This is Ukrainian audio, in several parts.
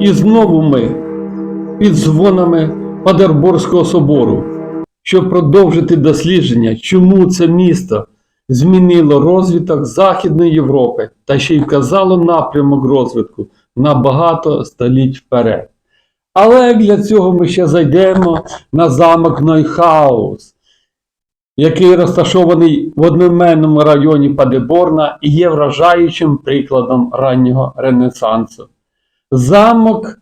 І знову ми під дзвонами Падерборського собору, щоб продовжити дослідження, чому це місто змінило розвиток Західної Європи та ще й вказало напрямок розвитку на багато століть вперед. Але для цього ми ще зайдемо на замок Нойхаус, який розташований в одноіменному районі Падеборна і є вражаючим прикладом раннього Ренесансу. Замок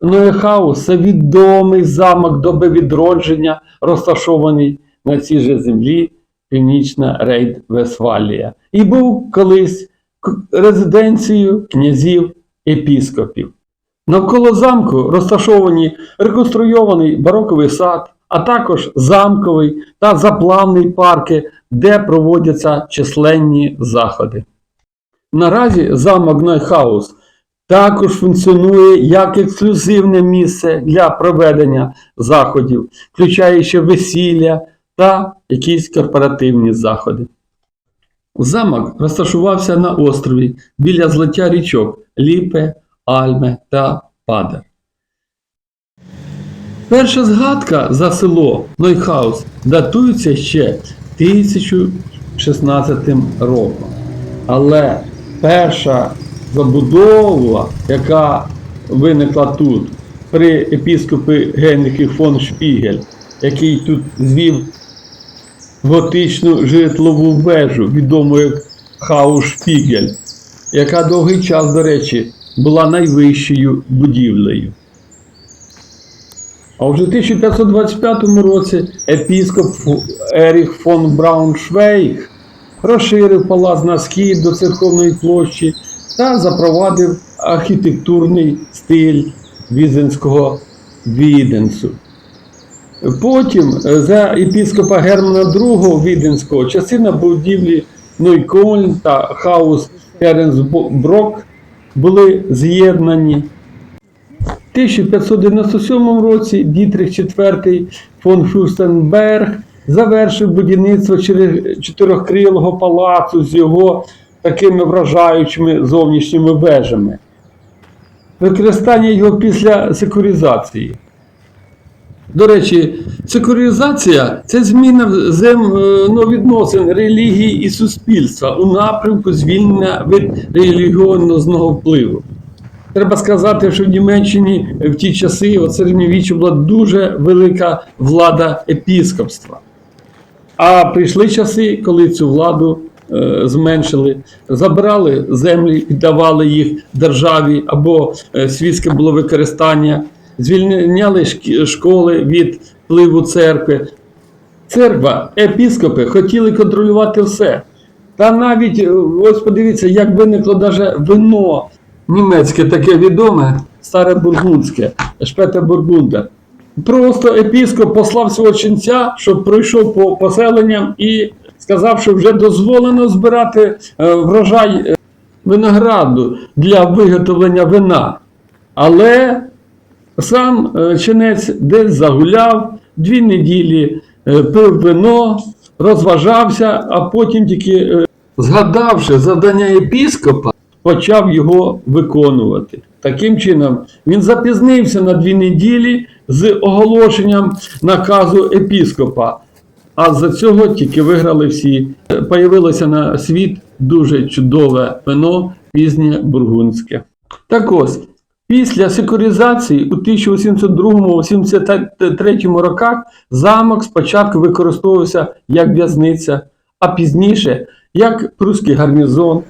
Нойхаус це відомий замок доби відродження, розташований на цій же землі Північна Рейд Весфалія, і був колись резиденцією князів епіскопів. Навколо замку розташовані реконструйований бароковий сад, а також замковий та заплавний парки, де проводяться численні заходи. Наразі замок Нойхаус також функціонує як ексклюзивне місце для проведення заходів, включаючи весілля та якісь корпоративні заходи. Замок розташувався на острові біля злиття річок Ліпе, Альме та Падер. Перша згадка за село Нойхаус датується ще 1016 роком. Але перша забудова, яка виникла тут при епіскопі Генріхі фон Шпігель, який тут звів готичну житлову вежу, відому як Хаушпігель, яка довгий час, до речі, була найвищою будівлею. А вже в 1525 році епіскоп Еріх фон Брауншвейг розширив палац на схід до церковної площі та запровадив архітектурний стиль візенського віденсу. Потім е, за епіскопа Германа II Віденського частина будівлі Нойкольн та Хаус Керенсброк були з'єднані. В 1597 році Дітрих IV фон Фюрстенберг завершив будівництво чотирьохкрилого палацу з його такими вражаючими зовнішніми вежами. Використання його після секуризації. До речі, секуризація це зміна взаємовідносин релігії і суспільства у напрямку звільнення від релігіозного впливу. Треба сказати, що в Німеччині в ті часи, от середньовіччя, була дуже велика влада епіскопства. А прийшли часи, коли цю владу е, зменшили, забрали землі, віддавали їх державі, або е, світське було використання, звільняли школи від впливу церкви. Церква, епіскопи хотіли контролювати все. Та навіть, е, ось подивіться, як виникло даже вино німецьке таке відоме, старе бургундське, Шпете Бургунда. Просто епіскоп послав свого ченця, щоб пройшов по поселенням і сказав, що вже дозволено збирати е, врожай е, винограду для виготовлення вина. Але сам е, чинець десь загуляв, дві неділі пив вино, розважався, а потім тільки, згадавши завдання єпіскопа, почав його виконувати. Таким чином, він запізнився на дві неділі з оголошенням наказу епіскопа. А за цього тільки виграли всі. Появилося на світ дуже чудове вино пізнє бургундське. Так ось, після секуризації у 1802-1803 роках замок спочатку використовувався як в'язниця, а пізніше як прусський гарнізон.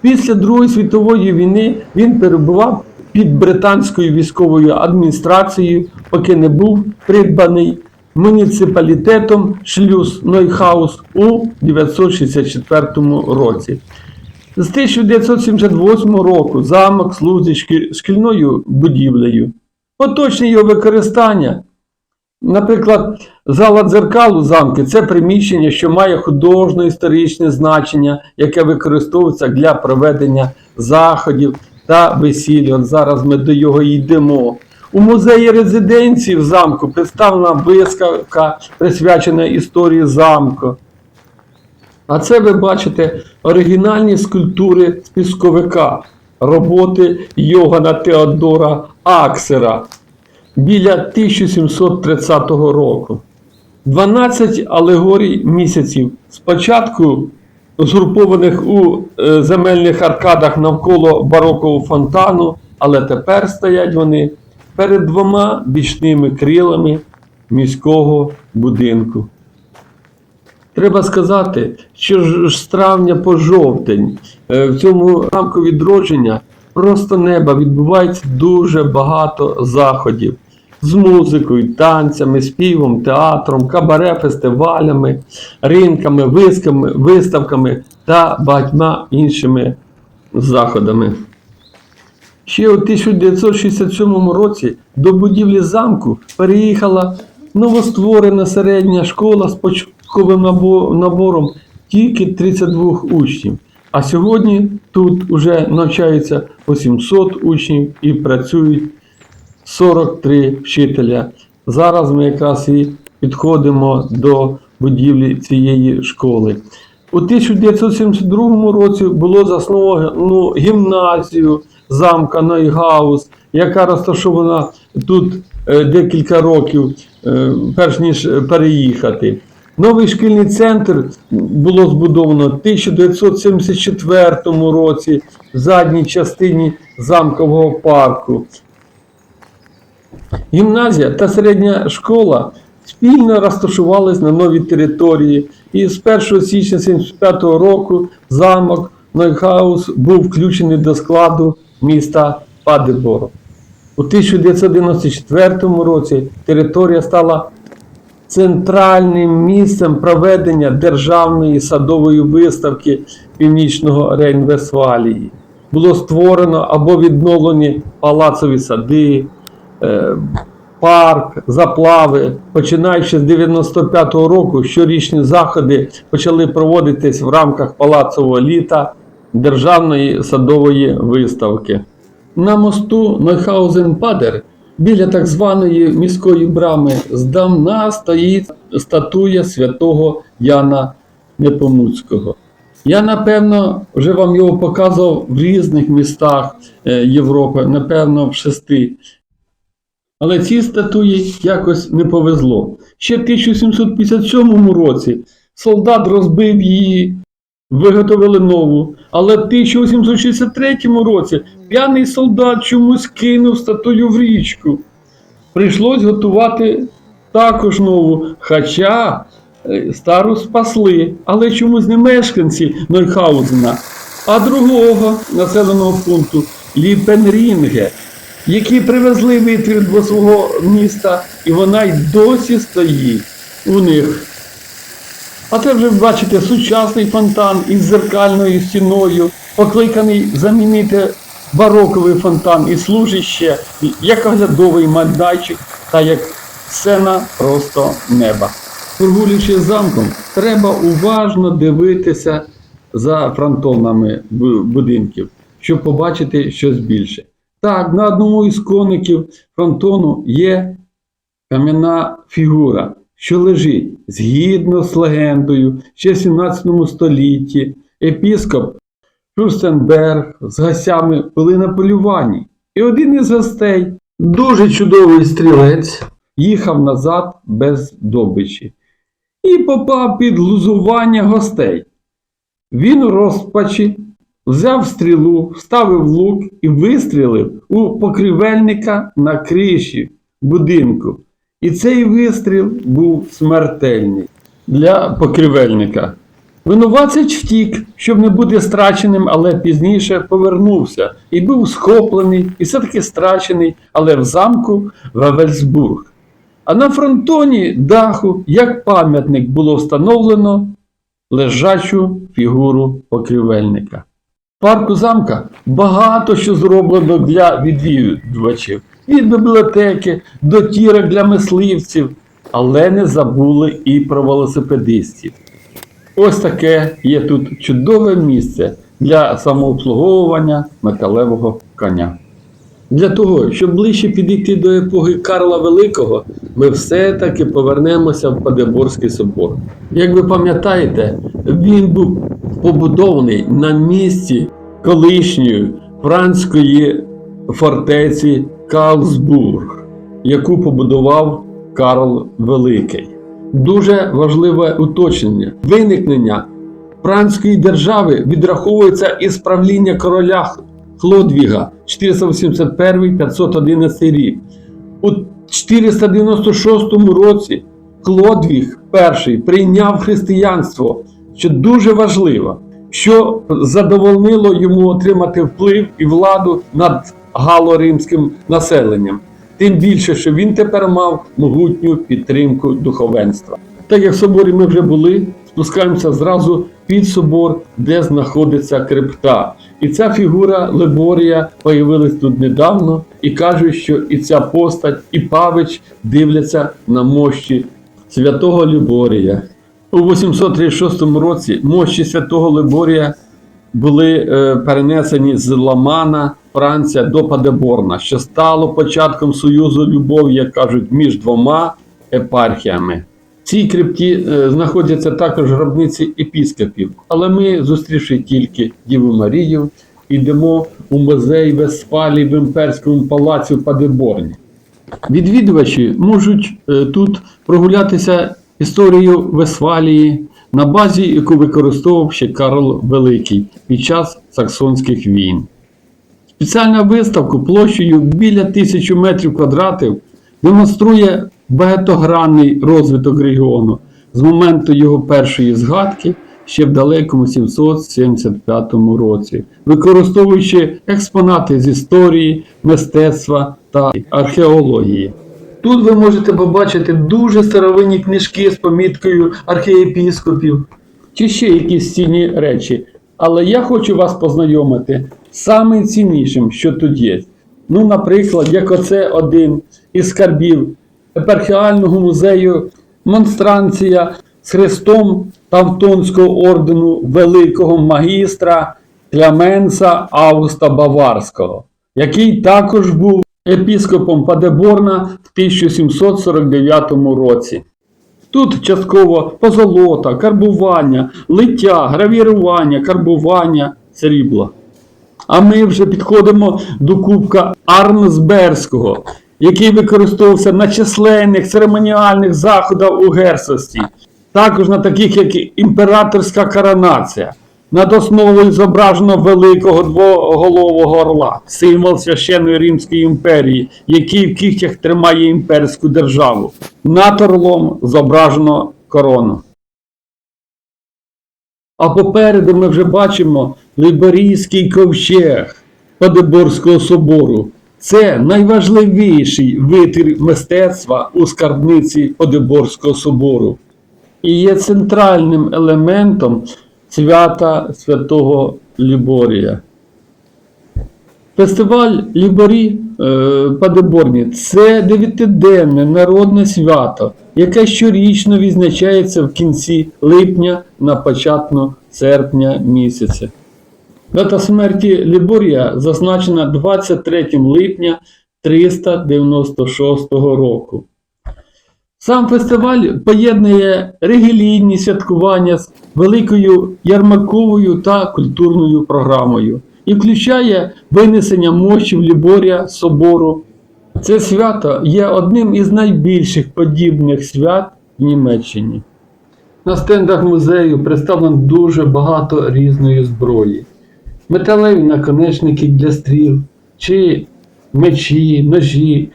Після Другої світової війни він перебував під британською військовою адміністрацією, поки не був придбаний муніципалітетом Шлюз Нойхаус у 964 році. З 1978 року замок служить шкі- шкільною будівлею. Поточне його використання. Наприклад, зала дзеркал у замки це приміщення, що має художньо-історичне значення, яке використовується для проведення заходів та весіль. От зараз ми до його йдемо. У музеї резиденції в замку представлена виставка, присвячена історії замку. А це ви бачите оригінальні скульптури з пісковика. роботи Йогана Теодора Аксера біля 1730 року. 12 алегорій місяців, спочатку згрупованих у е, земельних аркадах навколо барокового фонтану, але тепер стоять вони перед двома бічними крилами міського будинку. Треба сказати, що ж з травня по жовтень е, в цьому рамку відродження просто неба відбувається дуже багато заходів з музикою, танцями, співом, театром, кабаре, фестивалями, ринками, висками, виставками та багатьма іншими заходами. Ще у 1967 році до будівлі замку переїхала новостворена середня школа з початковим набором тільки 32 учнів. А сьогодні тут вже навчається 800 учнів і працюють 43 вчителя. Зараз ми якраз і підходимо до будівлі цієї школи. У 1972 році було засновано гімназію замка Нойгаус, яка розташована тут е, декілька років, е, перш ніж переїхати. Новий шкільний центр було збудовано в 1974 році в задній частині замкового парку. Гімназія та середня школа спільно розташувались на новій території, і з 1 січня 1975 року замок Нойхаус був включений до складу міста Падеборо. У 1994 році територія стала центральним місцем проведення державної садової виставки Північного Рейн-Вестфалії. Було створено або відновлені палацові сади, е, парк, заплави. Починаючи з 95-го року, щорічні заходи почали проводитись в рамках палацового літа державної садової виставки. На мосту Нойхаузен-Падер біля так званої міської брами здавна стоїть статуя святого Яна Непомуцького. Я, напевно, вже вам його показував в різних містах е, Європи, напевно, в шести. Але цій статуї якось не повезло. Ще в 1757 році солдат розбив її, виготовили нову. Але в 1863 році п'яний солдат чомусь кинув статую в річку. Прийшлось готувати також нову, хоча е, стару спасли, але чомусь не мешканці Нойхаузена, а другого населеного пункту Ліпенрінге, які привезли витвір до свого міста, і вона й досі стоїть у них. А це вже бачите сучасний фонтан із зеркальною стіною, покликаний замінити бароковий фонтан і служить ще як оглядовий майданчик та як сцена просто неба. Прогулюючи замком, треба уважно дивитися за фронтонами будинків, щоб побачити щось більше. Так, на одному із коників фронтону є кам'яна фігура, що лежить згідно з легендою ще в 17 столітті. Епіскоп Фюрстенберг з гостями були на полюванні. І один із гостей, дуже чудовий стрілець, їхав назад без добичі і попав під глузування гостей. Він у розпачі взяв стрілу, вставив лук і вистрілив у покрівельника на криші будинку. І цей вистріл був смертельний для покрівельника. Винуватець втік, щоб не бути страченим, але пізніше повернувся і був схоплений, і все-таки страчений, але в замку Вавельсбург. А на фронтоні даху, як пам'ятник, було встановлено лежачу фігуру покрівельника. Парку замка багато що зроблено для відвідувачів. Від бібліотеки до тірок для мисливців, але не забули і про велосипедистів. Ось таке є тут чудове місце для самообслуговування металевого коня. Для того, щоб ближче підійти до епохи Карла Великого, ми все-таки повернемося в Падеборський собор. Як ви пам'ятаєте, він був побудований на місці колишньої франської фортеці Карлсбург, яку побудував Карл Великий. Дуже важливе уточнення. Виникнення Франської держави відраховується із правління короля Хлодвіга 481-511 рік. У 496 році Хлодвіг І прийняв християнство, що дуже важливо, що задовольнило йому отримати вплив і владу над галоримським населенням. Тим більше, що він тепер мав могутню підтримку духовенства. Так як в соборі ми вже були, спускаємося зразу під собор, де знаходиться крипта. І ця фігура Леборія появилась тут недавно і кажуть, що і ця постать, і Павич дивляться на мощі святого Ліборія. У 836 році мощі святого Либорія були е, перенесені з Ламана, Франція до Падеборна, що стало початком союзу любові, як кажуть, між двома епархіями. В цій крипті е, знаходяться також гробниці епіскопів, але ми, зустрівши тільки Діву Марію, йдемо у музей Вестфалії в імперському палаці в Падеборні. Відвідувачі можуть е, тут прогулятися історією Вестфалії на базі, яку використовував ще Карл Великий під час саксонських війн. Спеціальна виставка площею біля тисячі метрів квадратів демонструє багатогранний розвиток регіону з моменту його першої згадки ще в далекому 775 році, використовуючи експонати з історії, мистецтва та археології. Тут ви можете побачити дуже старовинні книжки з поміткою архієпіскопів чи ще якісь цінні речі. Але я хочу вас познайомити з самим ціннішим, що тут є. Ну, наприклад, як оце один із скарбів епархіального музею Монстранція з хрестом Тавтонського ордену великого магістра Клеменса Августа Баварського, який також був епіскопом Падеборна в 1749 році. Тут частково позолота, карбування, лиття, гравірування, карбування, срібла. А ми вже підходимо до кубка Арнсберського, який використовувався на численних церемоніальних заходах у герцогстві, також на таких, як імператорська коронація. Над основою зображено великого двоголового орла, символ священної Римської імперії, який в кігтях тримає імперську державу. Над орлом зображено корону. А попереду ми вже бачимо Либерійський ковчег Падеборського собору. Це найважливіший витвір мистецтва у скарбниці Подеборського собору і є центральним елементом свята святого Ліборія. Фестиваль Ліборі е, Падеборні це дев'ятиденне народне свято, яке щорічно відзначається в кінці липня на початку серпня місяця. Дата смерті Ліборія зазначена 23 липня 396 року. Сам фестиваль поєднує релігійні святкування з великою ярмарковою та культурною програмою і включає винесення мощів Ліборія собору. Це свято є одним із найбільших подібних свят в Німеччині. На стендах музею представлено дуже багато різної зброї. Металеві наконечники для стріл, чи мечі, ножі,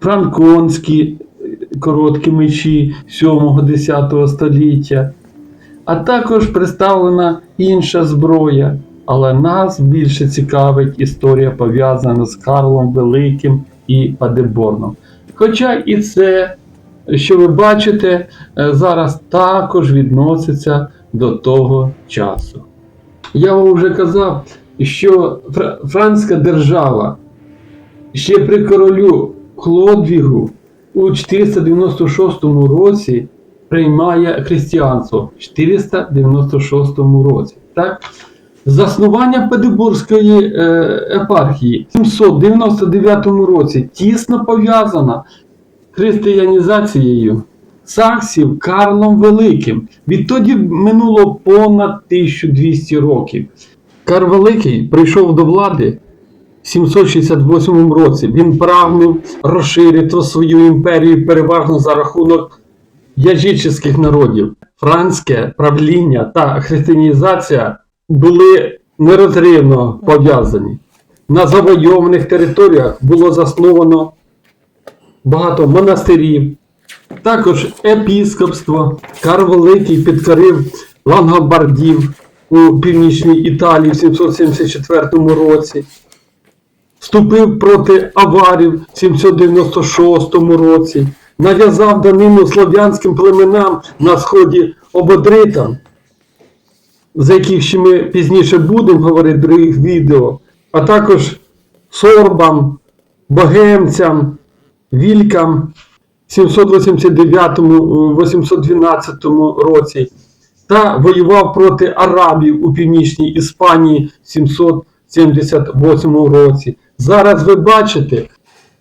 франконські короткі мечі 7-10 століття, а також представлена інша зброя. Але нас більше цікавить історія пов'язана з Карлом Великим і Падеборном. Хоча і це, що ви бачите, е, зараз також відноситься до того часу. Я вам вже казав, що Фра- Франська держава ще при королю Хлодвігу у 496 році приймає християнство в 496 році. Так? Заснування Педибурської е, епархії в 799 році тісно пов'язана християнізацією саксів Карлом Великим. Відтоді минуло понад 1200 років. Карл Великий прийшов до влади 768 році він прагнув розширити свою імперію переважно за рахунок язичних народів. Франське правління та християнізація були нерозривно пов'язані. На завойованих територіях було засновано багато монастирів, також епіскопство. Карл Великий підкорив лангобардів у північній Італії в 774 році вступив проти аварів в 796 році, нав'язав данину слов'янським племенам на сході ободритам, за яких ще ми пізніше будемо говорити в других відео, а також сорбам, богемцям, вількам в 789-812 році та воював проти арабів у північній Іспанії в 700. 78 році. Зараз ви бачите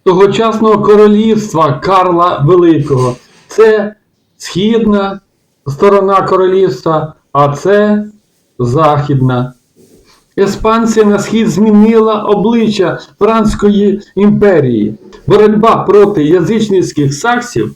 тогочасного королівства Карла Великого. Це східна сторона королівства, а це західна. Еспансія на схід змінила обличчя Франської імперії. Боротьба проти язичницьких саксів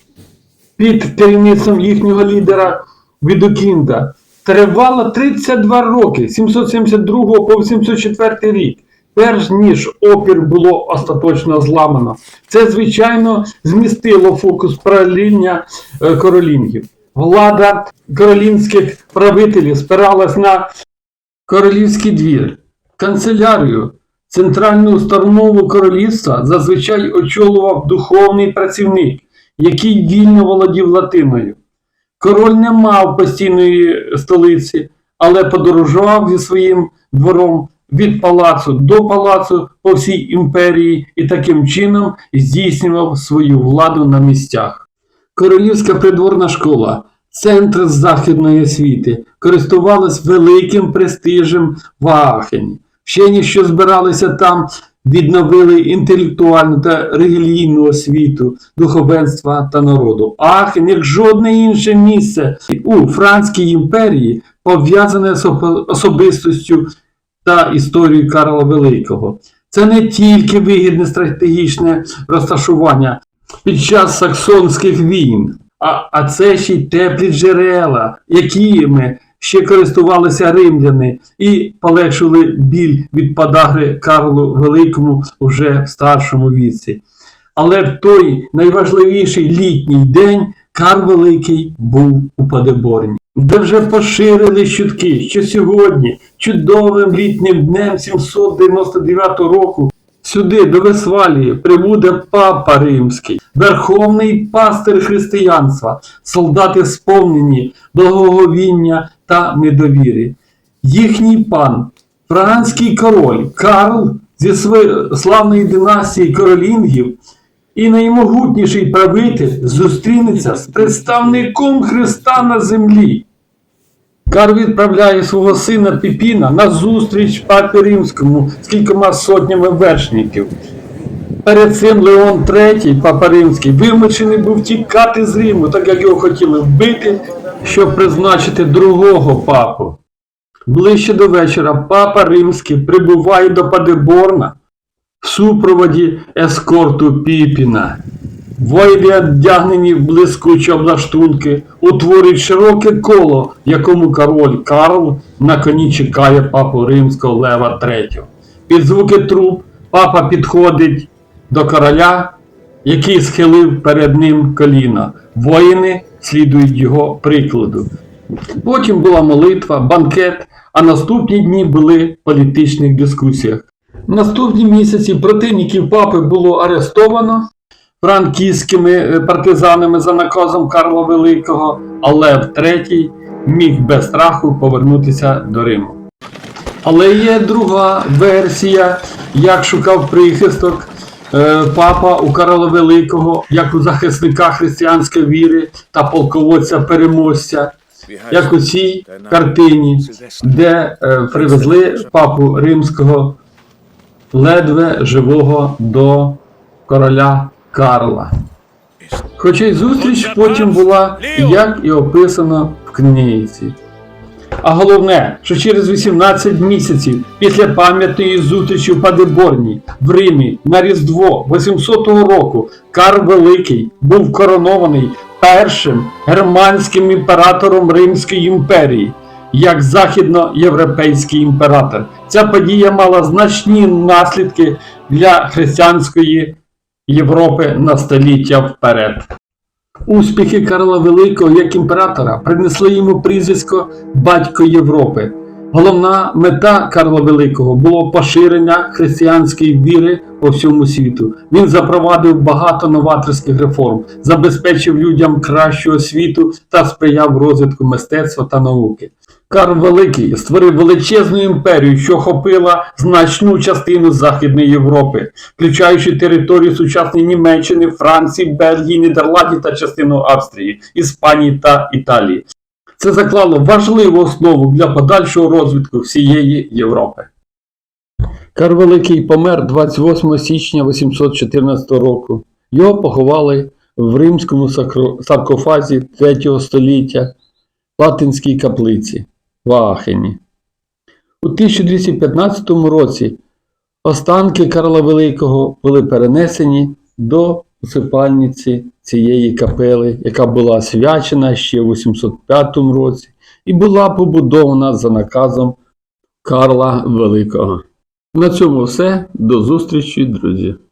під керівництвом їхнього лідера Відукінда тривала 32 роки, 772 по 704 рік, перш ніж опір було остаточно зламано. Це, звичайно, змістило фокус правління е, королінгів. Влада королінських правителів спиралась на королівський двір, канцелярію, центральну установу королівства зазвичай очолював духовний працівник, який вільно володів латиною. Король не мав постійної столиці, але подорожував зі своїм двором від палацу до палацу по всій імперії і таким чином здійснював свою владу на місцях. Королівська придворна школа, центр західної освіти, користувалась великим престижем в Аахені. Вчені, що збиралися там, відновили інтелектуальну та релігійну освіту, духовенства та народу. Аахен, як жодне інше місце у Франській імперії, пов'язане з особистостю та історією Карла Великого. Це не тільки вигідне стратегічне розташування під час саксонських війн, а, а це ще й теплі джерела, якими ще користувалися римляни і полегшили біль від подагри Карлу Великому вже в старшому віці. Але в той найважливіший літній день Карл Великий був у Падеборні, де вже поширили чутки, що сьогодні, чудовим літнім днем 799 року, сюди до Весвалії прибуде Папа Римський, верховний пастир християнства, солдати сповнені благоговіння та недовіри. Їхній пан, франський король Карл зі своєї славної династії королінгів і наймогутніший правитель зустрінеться з представником Христа на землі. Карл відправляє свого сина Піпіна на зустріч папі римському з кількома сотнями вершників. Перед цим Леон III, папа римський, вимушений був тікати з Риму, так як його хотіли вбити, щоб призначити другого папу. Ближче до вечора папа римський прибуває до Падеборна в супроводі ескорту Піпіна. Воїни, одягнені в блискучі облаштунки, утворюють широке коло, якому король Карл на коні чекає папу римського Лева III. Під звуки труб папа підходить до короля, який схилив перед ним коліна. Воїни слідують його прикладу. Потім була молитва, банкет, а наступні дні були в політичних дискусіях. Наступні місяці противників папи було арестовано франківськими е, партизанами за наказом Карла Великого, а Лев III міг без страху повернутися до Риму. Але є друга версія, як шукав прихисток е, папа у Карла Великого, як у захисника християнської віри та полководця переможця, як у цій картині, де е, привезли папу римського ледве живого до короля Карла. Хоча й зустріч потім була, як і описано в книзі. А головне, що через 18 місяців після пам'ятної зустрічі в Падеборні в Римі на Різдво 800 року Карл Великий був коронований першим германським імператором Римської імперії як західноєвропейський імператор. Ця подія мала значні наслідки для християнської Європи на століття вперед. Успіхи Карла Великого як імператора принесли йому прізвисько Батько Європи. Головна мета Карла Великого було поширення християнської віри по всьому світу. Він запровадив багато новаторських реформ, забезпечив людям кращу освіту та сприяв розвитку мистецтва та науки. Карл Великий створив величезну імперію, що охопила значну частину Західної Європи, включаючи територію сучасної Німеччини, Франції, Бельгії, Нідерландів та частину Австрії, Іспанії та Італії. Це заклало важливу основу для подальшого розвитку всієї Європи. Карл Великий помер 28 січня 814 року. Його поховали в римському саркофазі 3 століття Латинській каплиці в Аахені. У 1215 році останки Карла Великого були перенесені до усипальниці цієї капели, яка була свячена ще в 805 році і була побудована за наказом Карла Великого. На цьому все. До зустрічі, друзі!